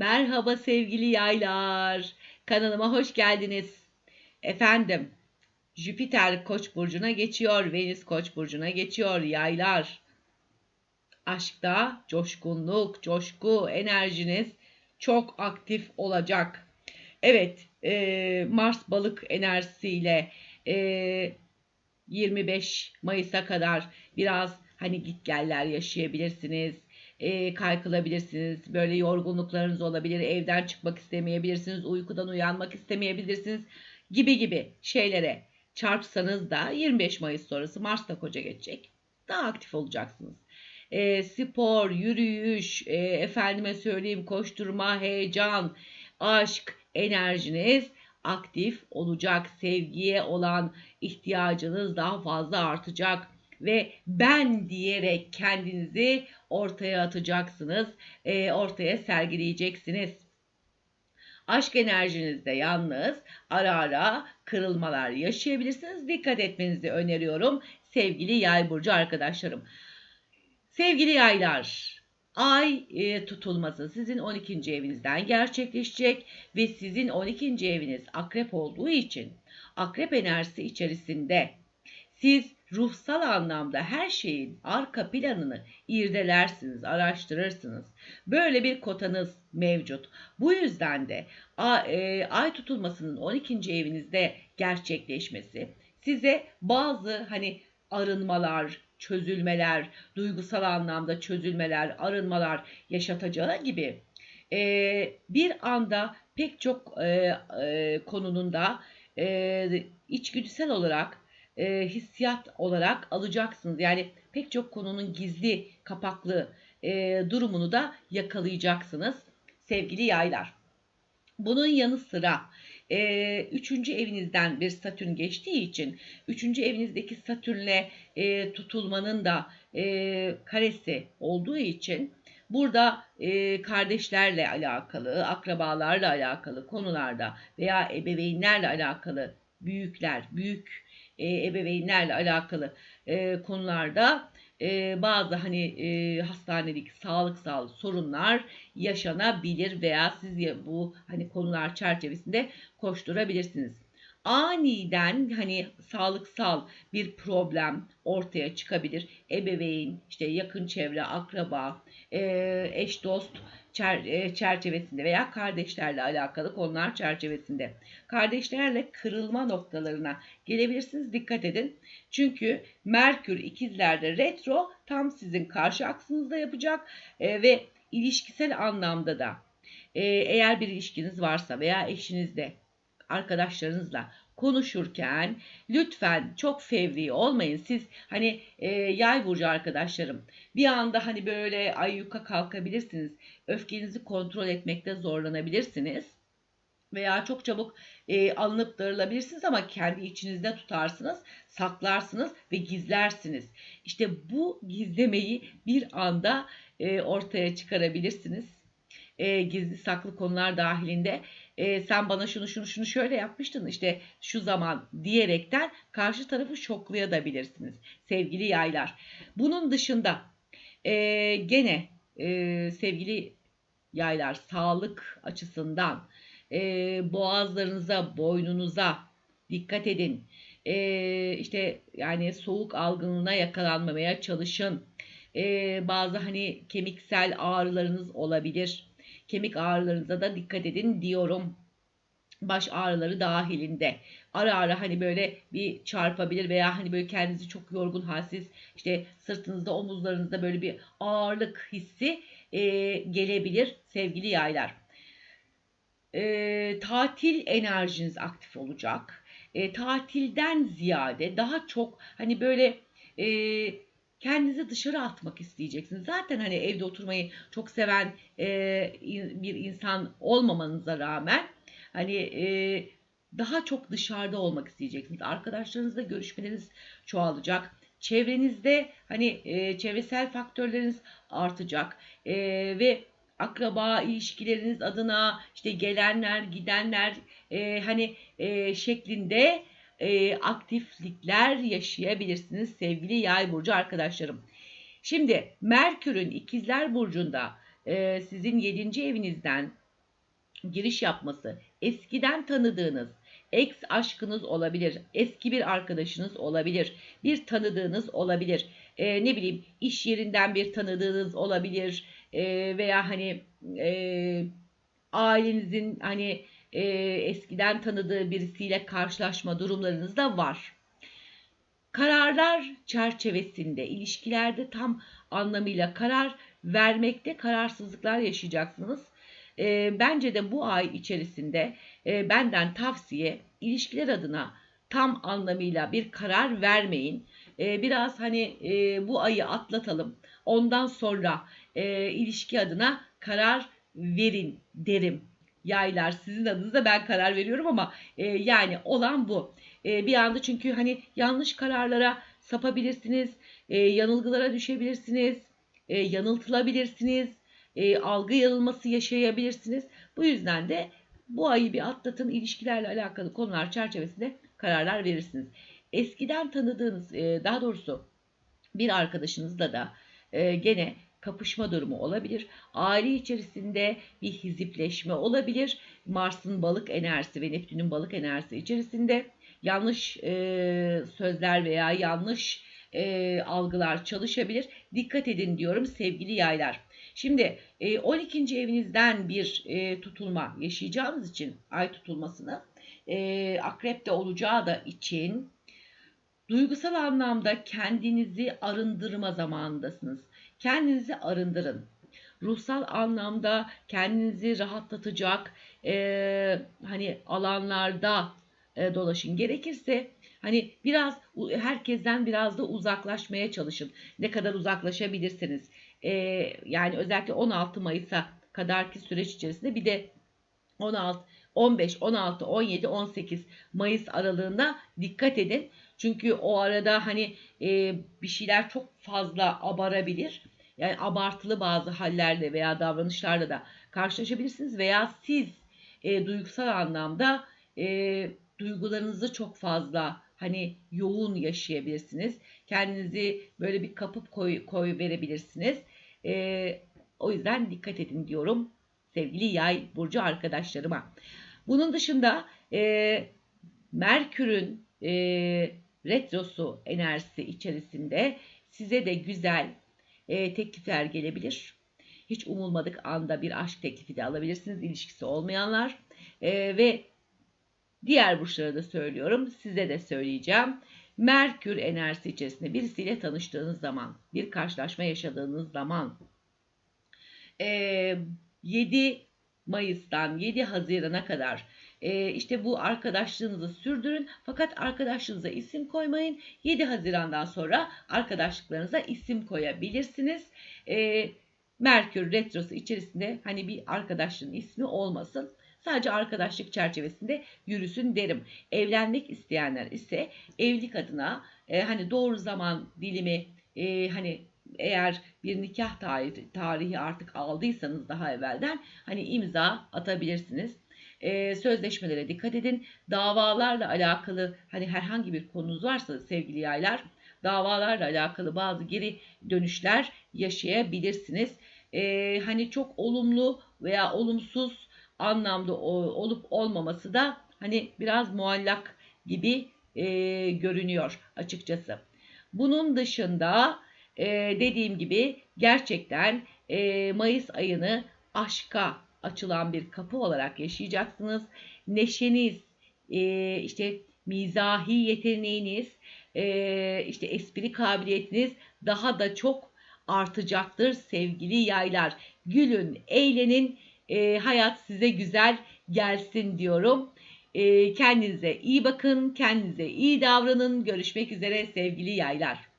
Merhaba sevgili yaylar. Kanalıma hoş geldiniz. Efendim, Jüpiter Koç burcuna geçiyor, Venüs Koç burcuna geçiyor yaylar. Aşkta coşkunluk, coşku, enerjiniz çok aktif olacak. Evet, e, Mars balık enerjisiyle e, 25 Mayıs'a kadar biraz hani git geller yaşayabilirsiniz e, kaykılabilirsiniz. Böyle yorgunluklarınız olabilir. Evden çıkmak istemeyebilirsiniz. Uykudan uyanmak istemeyebilirsiniz. Gibi gibi şeylere çarpsanız da 25 Mayıs sonrası Mars'ta koca geçecek. Daha aktif olacaksınız. E, spor, yürüyüş, e, efendime söyleyeyim koşturma, heyecan, aşk, enerjiniz aktif olacak. Sevgiye olan ihtiyacınız daha fazla artacak ve ben diyerek kendinizi ortaya atacaksınız, e, ortaya sergileyeceksiniz. Aşk enerjinizde yalnız ara ara kırılmalar yaşayabilirsiniz. Dikkat etmenizi öneriyorum sevgili yay burcu arkadaşlarım. Sevgili yaylar, ay e, tutulması sizin 12. evinizden gerçekleşecek ve sizin 12. eviniz akrep olduğu için akrep enerjisi içerisinde siz ruhsal anlamda her şeyin arka planını irdelersiniz, araştırırsınız. Böyle bir kotanız mevcut. Bu yüzden de e, ay tutulmasının 12. evinizde gerçekleşmesi size bazı hani arınmalar, çözülmeler, duygusal anlamda çözülmeler, arınmalar yaşatacağı gibi e, bir anda pek çok e, konunun da içgüdüsel olarak e, hissiyat olarak alacaksınız. Yani pek çok konunun gizli kapaklı e, durumunu da yakalayacaksınız sevgili yaylar. Bunun yanı sıra e, üçüncü evinizden bir Satürn geçtiği için üçüncü evinizdeki Satürn'le e, tutulmanın da e, karesi olduğu için burada e, kardeşlerle alakalı, akrabalarla alakalı konularda veya ebeveynlerle alakalı büyükler, büyük e, ebeveynlerle alakalı e, konularda e, bazı hani e, hastanelik sağlıksal sorunlar yaşanabilir veya siz bu hani konular çerçevesinde koşturabilirsiniz. Aniden hani sağlıksal bir problem ortaya çıkabilir. Ebeveyn, işte yakın çevre, akraba, eş dost çerçevesinde veya kardeşlerle alakalı konular çerçevesinde. Kardeşlerle kırılma noktalarına gelebilirsiniz. Dikkat edin. Çünkü Merkür ikizlerde retro tam sizin karşı aksınızda yapacak ve ilişkisel anlamda da eğer bir ilişkiniz varsa veya eşinizle arkadaşlarınızla konuşurken lütfen çok fevri olmayın. Siz hani e, yay burcu arkadaşlarım bir anda hani böyle ayyuka kalkabilirsiniz. Öfkenizi kontrol etmekte zorlanabilirsiniz. Veya çok çabuk e, alınıp darılabilirsiniz ama kendi içinizde tutarsınız, saklarsınız ve gizlersiniz. İşte bu gizlemeyi bir anda e, ortaya çıkarabilirsiniz. E, gizli saklı konular dahilinde e, sen bana şunu şunu şunu şöyle yapmıştın işte şu zaman diyerekten karşı tarafı şoklayabilirsiniz sevgili yaylar. Bunun dışında e, gene e, sevgili yaylar sağlık açısından e, boğazlarınıza, boynunuza dikkat edin. E, işte yani soğuk algınlığına yakalanmamaya çalışın. E, bazı hani kemiksel ağrılarınız olabilir kemik ağrılarınıza da dikkat edin diyorum. Baş ağrıları dahilinde. Ara ara hani böyle bir çarpabilir veya hani böyle kendinizi çok yorgun halsiz işte sırtınızda omuzlarınızda böyle bir ağırlık hissi e, gelebilir sevgili yaylar. E, tatil enerjiniz aktif olacak. E, tatilden ziyade daha çok hani böyle e, kendinizi dışarı atmak isteyeceksiniz. Zaten hani evde oturmayı çok seven e, bir insan olmamanıza rağmen hani e, daha çok dışarıda olmak isteyeceksiniz. Arkadaşlarınızla görüşmeleriniz çoğalacak. Çevrenizde hani e, çevresel faktörleriniz artacak e, ve akraba ilişkileriniz adına işte gelenler gidenler e, hani e, şeklinde e, aktiflikler yaşayabilirsiniz sevgili yay burcu arkadaşlarım. Şimdi Merkür'ün ikizler burcunda e, sizin 7. evinizden giriş yapması, eskiden tanıdığınız, ex aşkınız olabilir, eski bir arkadaşınız olabilir, bir tanıdığınız olabilir, e, ne bileyim iş yerinden bir tanıdığınız olabilir e, veya hani e, ailenizin hani e, eskiden tanıdığı birisiyle karşılaşma durumlarınız da var. Kararlar çerçevesinde ilişkilerde tam anlamıyla karar vermekte kararsızlıklar yaşayacaksınız. E, bence de bu ay içerisinde e, benden tavsiye ilişkiler adına tam anlamıyla bir karar vermeyin. E, biraz hani e, bu ayı atlatalım. Ondan sonra e, ilişki adına karar verin derim. Yaylar sizin adınıza ben karar veriyorum ama e, yani olan bu. E, bir anda çünkü hani yanlış kararlara sapabilirsiniz, e, yanılgılara düşebilirsiniz, e, yanıltılabilirsiniz, e, algı yanılması yaşayabilirsiniz. Bu yüzden de bu ayı bir atlatın ilişkilerle alakalı konular çerçevesinde kararlar verirsiniz. Eskiden tanıdığınız e, daha doğrusu bir arkadaşınızla da e, gene kapışma durumu olabilir. Aile içerisinde bir hizipleşme olabilir. Mars'ın balık enerjisi ve Neptün'ün balık enerjisi içerisinde yanlış e, sözler veya yanlış e, algılar çalışabilir. Dikkat edin diyorum sevgili yaylar. Şimdi 12. E, evinizden bir e, tutulma yaşayacağınız için ay tutulmasını e, akrepte olacağı da için duygusal anlamda kendinizi arındırma zamanındasınız. Kendinizi arındırın. Ruhsal anlamda kendinizi rahatlatacak e, hani alanlarda e, dolaşın. Gerekirse hani biraz herkesten biraz da uzaklaşmaya çalışın. Ne kadar uzaklaşabilirsiniz. E, yani özellikle 16 Mayıs'a kadarki süreç içerisinde bir de 16 15, 16, 17, 18 Mayıs aralığında dikkat edin. Çünkü o arada hani e, bir şeyler çok fazla abarabilir. Yani abartılı bazı hallerle veya davranışlarla da karşılaşabilirsiniz veya siz e, duygusal anlamda e, duygularınızı çok fazla hani yoğun yaşayabilirsiniz. Kendinizi böyle bir kapıp koy, koy verebilirsiniz. E, o yüzden dikkat edin diyorum sevgili yay burcu arkadaşlarıma. Bunun dışında e, Merkür'ün e, retrosu enerjisi içerisinde size de güzel e, teklifler gelebilir. Hiç umulmadık anda bir aşk teklifi de alabilirsiniz ilişkisi olmayanlar. E, ve diğer burçlara da söylüyorum size de söyleyeceğim. Merkür enerjisi içerisinde birisiyle tanıştığınız zaman, bir karşılaşma yaşadığınız zaman e, 7 Mayıs'tan 7 Haziran'a kadar e, işte bu arkadaşlığınızı sürdürün. Fakat arkadaşlığınıza isim koymayın. 7 Haziran'dan sonra arkadaşlıklarınıza isim koyabilirsiniz. E, Merkür Retrosu içerisinde hani bir arkadaşlığın ismi olmasın. Sadece arkadaşlık çerçevesinde yürüsün derim. Evlenmek isteyenler ise evlilik adına e, hani doğru zaman dilimi e, hani eğer bir nikah tarihi artık aldıysanız daha evvelden hani imza atabilirsiniz. Ee, sözleşmelere dikkat edin. Davalarla alakalı hani herhangi bir konunuz varsa sevgili yaylar davalarla alakalı bazı geri dönüşler yaşayabilirsiniz. Ee, hani çok olumlu veya olumsuz anlamda olup olmaması da hani biraz muallak gibi e, görünüyor açıkçası. Bunun dışında e, dediğim gibi gerçekten e, Mayıs ayını aşka açılan bir kapı olarak yaşayacaksınız. Neşeniz, e, işte mizahi yeteneğiniz, e, işte espri kabiliyetiniz daha da çok artacaktır sevgili yaylar. Gülün, eğlenin, e, hayat size güzel gelsin diyorum. E, kendinize iyi bakın, kendinize iyi davranın. Görüşmek üzere sevgili yaylar.